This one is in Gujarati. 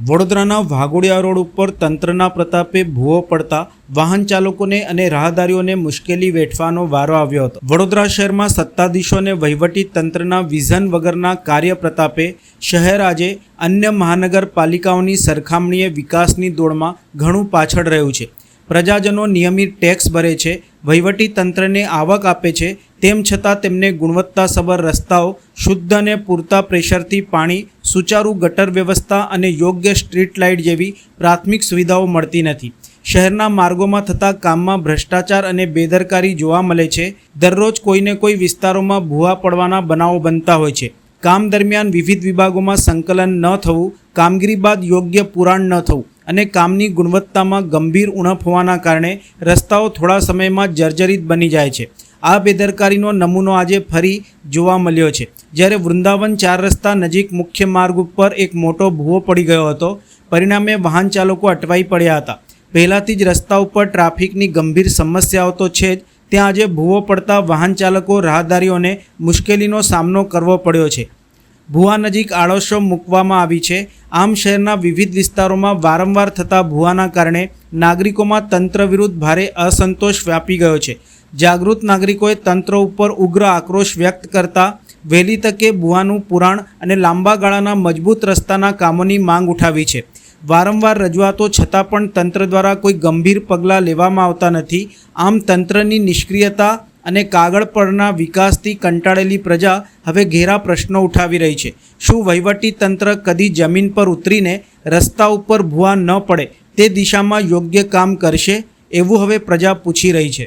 વડોદરાના વાઘોડિયા રોડ ઉપર તંત્રના પ્રતાપે ભૂવો પડતા વાહન ચાલકોને અને રાહદારીઓને મુશ્કેલી વેઠવાનો વારો આવ્યો હતો. વડોદરા શહેરમાં સત્તાધીશો અને વહીવટી તંત્રના વિઝન વગરના કાર્ય પ્રતાપે શહેર આજે અન્ય મહાનગરપાલિકાઓની સરખામણીએ વિકાસની દોડમાં ઘણું પાછળ રહ્યું છે. પ્રજાજનો નિયમિત ટેક્સ ભરે છે વહીવટી તંત્રને આવક આપે છે, તેમ છતાં તેમને ગુણવત્તાસભર રસ્તાઓ, શુદ્ધ અને પૂરતા પ્રેશરથી પાણી, સુચારુ ગટર વ્યવસ્થા અને યોગ્ય સ્ટ્રીટ લાઇટ જેવી પ્રાથમિક સુવિધાઓ મળતી નથી. શહેરના માર્ગોમાં થતા કામમાં ભ્રષ્ટાચાર અને બેદરકારી જોવા મળે છે. દરરોજ કોઈને કોઈ વિસ્તારોમાં ભૂવા પડવાના બનાવો બનતા હોય છે. કામ દરમિયાન વિવિધ વિભાગોમાં સંકલન ન થવું, કામગીરી બાદ યોગ્ય પુરાણ ન થવું અને કામની ગુણવત્તામાં ગંભીર ઉણપ હોવાના કારણે રસ્તાઓ થોડા સમયમાં જર્જરિત બની જાય છે. આ બેદરકારીનો નમૂનો આજે ફરી જોવા મળ્યો છે. જ્યારે વૃંદાવન ચાર રસ્તા નજીક મુખ્ય માર્ગ ઉપર એક મોટો ભૂવો પડી ગયો હતો, પરિણામે વાહન ચાલકો અટવાઈ પડ્યા હતા. પહેલાંથી જ રસ્તા ઉપર ટ્રાફિકની ગંભીર સમસ્યાઓ તો છે જ, ત્યાં આજે ભૂવો પડતા વાહન ચાલકો રાહદારીઓને મુશ્કેલીનો સામનો કરવો પડ્યો છે. ભૂવા નજીક આડોશો મૂકવામાં આવી છે આમ શહેરના વિવિધ વિસ્તારોમાં વારંવાર થતા ભૂવાના કારણે નાગરિકોમાં તંત્ર વિરુદ્ધ ભારે અસંતોષ વ્યાપી ગયો છે. જાગૃત નાગરિકોએ તંત્ર ઉપર ઉગ્ર આક્રોશ વ્યક્ત કરતા વહેલી તકે ભૂવાનું પુરાણ અને લાંબા ગાળાના મજબૂત રસ્તાના કામોની માંગ ઉઠાવી છે. વારંવાર રજૂઆતો છતાં પણ તંત્ર દ્વારા કોઈ ગંભીર પગલાં લેવામાં આવતા નથી. આમ તંત્રની નિષ્ક્રિયતા અને કાગળ પરના વિકાસથી કંટાળેલી પ્રજા હવે ઘેરા પ્રશ્નો ઉઠાવી રહી છે. શું વહીવટી તંત્ર કદી જમીન પર ઉતરીને રસ્તા ઉપર ભૂવા ન પડે તે દિશામાં યોગ્ય કામ કરશે? એવું હવે પ્રજા પૂછી રહી છે.